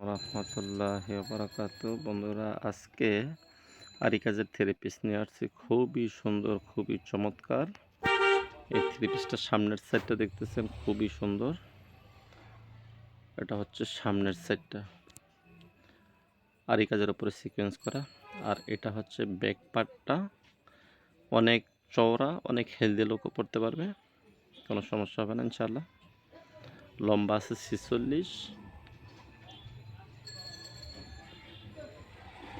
রহমতুল্লাহ বারাকাতু বন্ধুরা, আজকে আরিকাজের থেরাপিস্ট নিয়ে আসছি। খুবই সুন্দর, খুবই চমৎকার। এই থেরাপিস্টটার সামনের সাইডটা দেখতেছেন, খুবই সুন্দর। এটা হচ্ছে সামনের সাইডটা আরিকাজের উপরে সিকোয়েন্স করা। আর এটা হচ্ছে ব্যাক পার্টটা অনেক চওড়া, অনেক হেলদি লোকও পড়তে পারবে। কোনো সমস্যা হবে না ইনশাল্লাহ লম্বা আছে ছিচল্লিশ।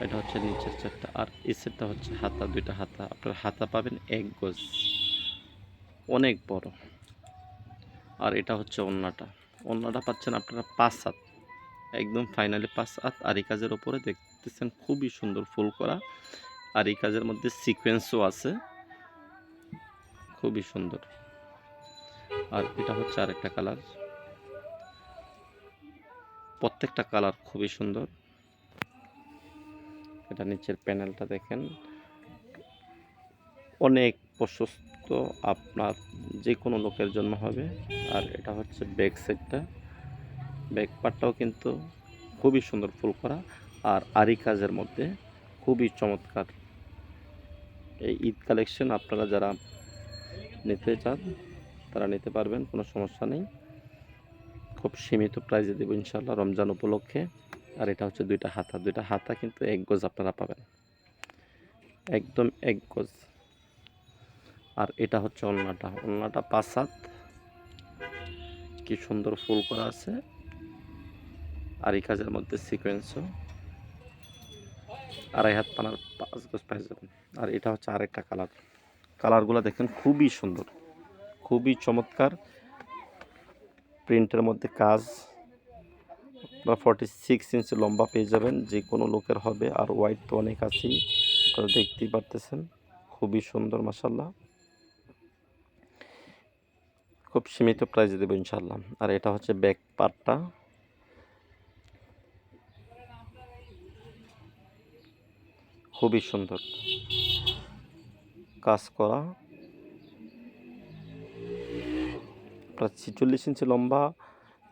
এটা হচ্ছে নিচের চারটা, আর সেটটা হচ্ছে হাতা, দুইটা হাতা। আপনার হাতা পাবেন এক গজ। অনেক বড়। আর এটা হচ্ছে ওন্নাটা। ওন্নাটা পাচ্ছেন আপনারা পাঁচ হাত। একদম ফাইনালি পাঁচ হাত। আর কাজের ওপরে দেখতেছেন খুবই সুন্দর ফুল করা। আর এই কাজের মধ্যে সিকোয়েন্সও আছে। খুবই সুন্দর। আর এটা হচ্ছে আরেকটা কালার। প্রত্যেকটা কালার খুবই সুন্দর। এটা নিচের প্যানেলটা দেখেন। অনেক প্রশস্ত, আপনার যে কোনো লোকের জন্য হবে। আর এটা হচ্ছে ব্যাক সেটটা। ব্যাক পার্টটাও কিন্তু খুবই সুন্দর ফুল করা। আর আরি কাজের মধ্যে খুবই চমৎকার। এই ঈদ কালেকশন আপনারা যারা নিতে চান, তারা নিতে পারবেন, কোনো সমস্যা নেই। খুব সীমিত প্রাইজে দেবো ইনশাল্লাহ রমজান উপলক্ষে। আর এটা হচ্ছে দুইটা হাতা। দুইটা হাতা কিন্তু এক গজ আপনারা পাবেন। একদম এক গজ। আর এটা হচ্ছে ওলনাটা। ওলনাটা পাঁচ হাত। কি সুন্দর ফুল করা আছে। আর এই কাজের মধ্যে সিকোয়েন্সও আড়াই হাত পানার পাঁচ গজ পাই যাবেন। আর এটা হচ্ছে আরেকটা কালার। কালারগুলো দেখেন খুবই সুন্দর। খুবই চমৎকার। প্রিন্টের মধ্যে কাজ। বা ফর্টি সিক্স ইঞ্চি লম্বা পেয়ে যাবেন, যে কোনো লোকের হবে, আর হোয়াইট তো অনেক আছেই, আপনারা দেখতেই পারতেছেন, খুবই সুন্দর মাসাল্লাহ খুব সীমিত প্রাইজে দেবো ইনশাল্লাহ আর এটা হচ্ছে ব্যাক পার্টটা খুবই সুন্দর কাজ করা। প্রায় ছিচল্লিশ ইঞ্চি লম্বা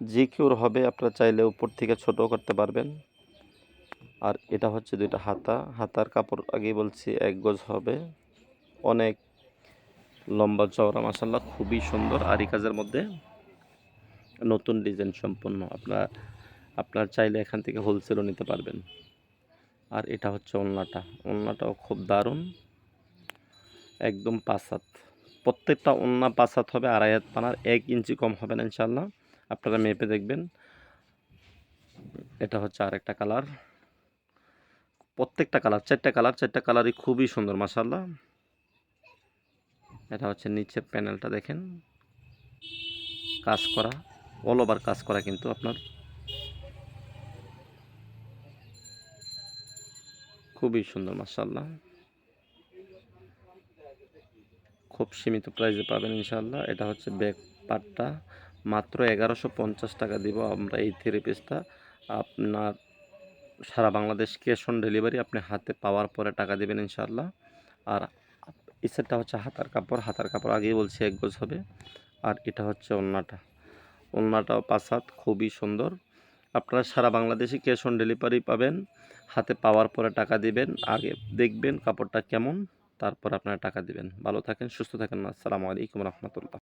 যে কেউর হবে, আপনারা চাইলে উপর থেকে ছোট করতে পারবেন। আর এটা হচ্ছে দুইটা হাতা। হাতার কাপড় আগেই বলছি, এক গজ হবে। অনেক লম্বা চওড়া মাসাল্লাহ খুবই সুন্দর। আরি কাজের মধ্যে নতুন ডিজাইন সম্পন্ন। আপনার আপনার চাইলে এখান থেকে হোলসেলও নিতে পারবেন। আর এটা হচ্ছে ওলনাটা। ওলনাটাও খুব দারুণ। একদম পাঁচ প্রত্যেকটা ওন্না পাঁচ হবে, আড়াই হাত পানার এক ইঞ্চি কম হবে না ইনশাল্লাহ আপনারা মেপে দেখবেন। এটা হচ্ছে আর একটা কালার। প্রত্যেকটা কালার, চারটা কালার, চারটা কালারই খুবই সুন্দর মাসাল্লাহ এটা হচ্ছে নিচের প্যানেলটা দেখেন। কাজ করা অল ওভার কাজ করা কিন্তু আপনার। খুবই সুন্দর মাসাল্লাহ খুব সীমিত প্রাইসে পাবেন ইনশাল্লাহ এটা হচ্ছে ব্যাক পার্টটা মাত্র এগারোশো পঞ্চাশ টাকা দিব আমরা এই থেরাপিসটা আপনার সারা বাংলাদেশ ক্যাশ অন ডেলিভারি আপনি হাতে পাওয়ার পরে টাকা দেবেন ইনশাল্লাহ আর এই হচ্ছে হাতার কাপড় হাতার কাপড় আগেই বলছি এক গোজ হবে। আর এটা হচ্ছে ওন্নাটা। ওন্নাটাও পাঁচ হাত, খুবই সুন্দর। আপনারা সারা বাংলাদেশে ক্যাশ অন ডেলিভারি পাবেন, হাতে পাওয়ার পরে টাকা দিবেন, আগে দেখবেন কাপড়টা কেমন, তারপর আপনারা টাকা দিবেন। ভালো থাকেন, সুস্থ থাকেন, আসসালামু আলাইকুম রহমতুল্লাহ।